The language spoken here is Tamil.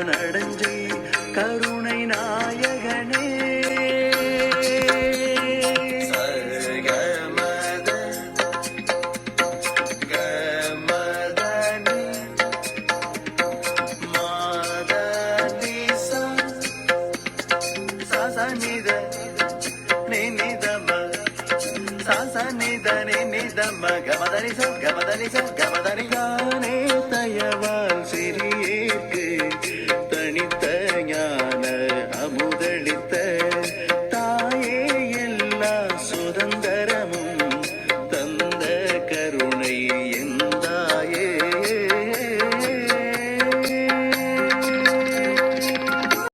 நிலா நடஞ்சை கருணை நாயகனே. சகமத கமதனி மாதனிசா சசனித நினிதம சசனித நினிதம கமதனிச கமதனிச கமதனிசா